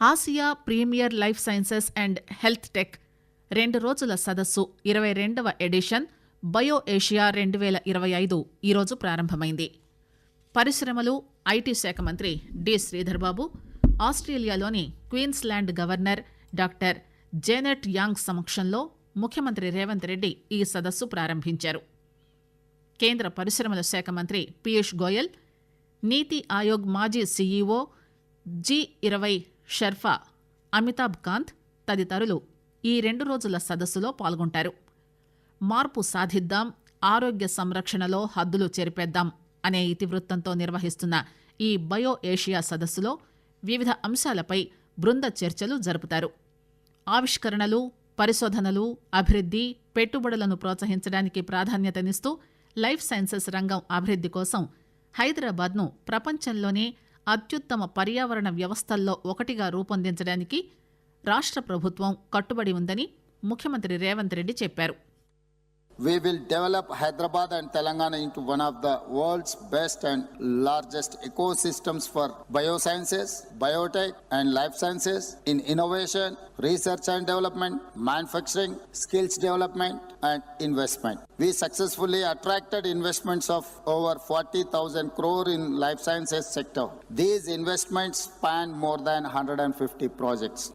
Asia premier life sciences and health tech రెండు రోజుల సదస్సు ఇరవై రెండవ ఎడిషన్ బయో ఏషియా రెండు వేల ఇరవై ఐదు ఈరోజు ప్రారంభమైంది. పరిశ్రమలు ఐటీ శాఖ మంత్రి డి శ్రీధర్బాబు ఆస్ట్రేలియాలోని క్వీన్స్లాండ్ గవర్నర్ డాక్టర్ జేనెట్ యాంగ్ సమక్షంలో ముఖ్యమంత్రి రేవంత్ రెడ్డి ఈ సదస్సు ప్రారంభించారు. కేంద్ర పరిశ్రమల శాఖ మంత్రి పీయూష్ గోయల్ నీతి ఆయోగ్ మాజీ సీఈఓ జీ ఇరవై షర్ఫా అమితాబ్ కాంత్ తదితరులు ఈ రెండు రోజుల సదస్సులో పాల్గొంటారు. మార్పు సాధిద్దాం ఆరోగ్య సంరక్షణలో హద్దులు చెరిపేద్దాం అనే ఇతివృత్తంతో నిర్వహిస్తున్న ఈ బయో ఏషియా సదస్సులో వివిధ అంశాలపై బృంద చర్చలు జరుపుతారు. ఆవిష్కరణలు పరిశోధనలు అభివృద్ధి పెట్టుబడులను ప్రోత్సహించడానికి ప్రాధాన్యతనిస్తూ లైఫ్ సైన్సెస్ రంగం అభివృద్ధి కోసం హైదరాబాద్ను ప్రపంచంలోనే అత్యుత్తమ పర్యావరణ వ్యవస్థల్లో ఒకటిగా రూపొందించడానికి రాష్ట్ర ప్రభుత్వం కట్టుబడి ఉందని ముఖ్యమంత్రి రేవంత్ రెడ్డి చెప్పారు. We will develop Hyderabad and Telangana into one of the world's best and largest ecosystems for biosciences, biotech, and life sciences in innovation, research and development, manufacturing, skills development, and investment. We successfully attracted investments of over 40,000 crore in life sciences sector. These investments span more than 150 projects.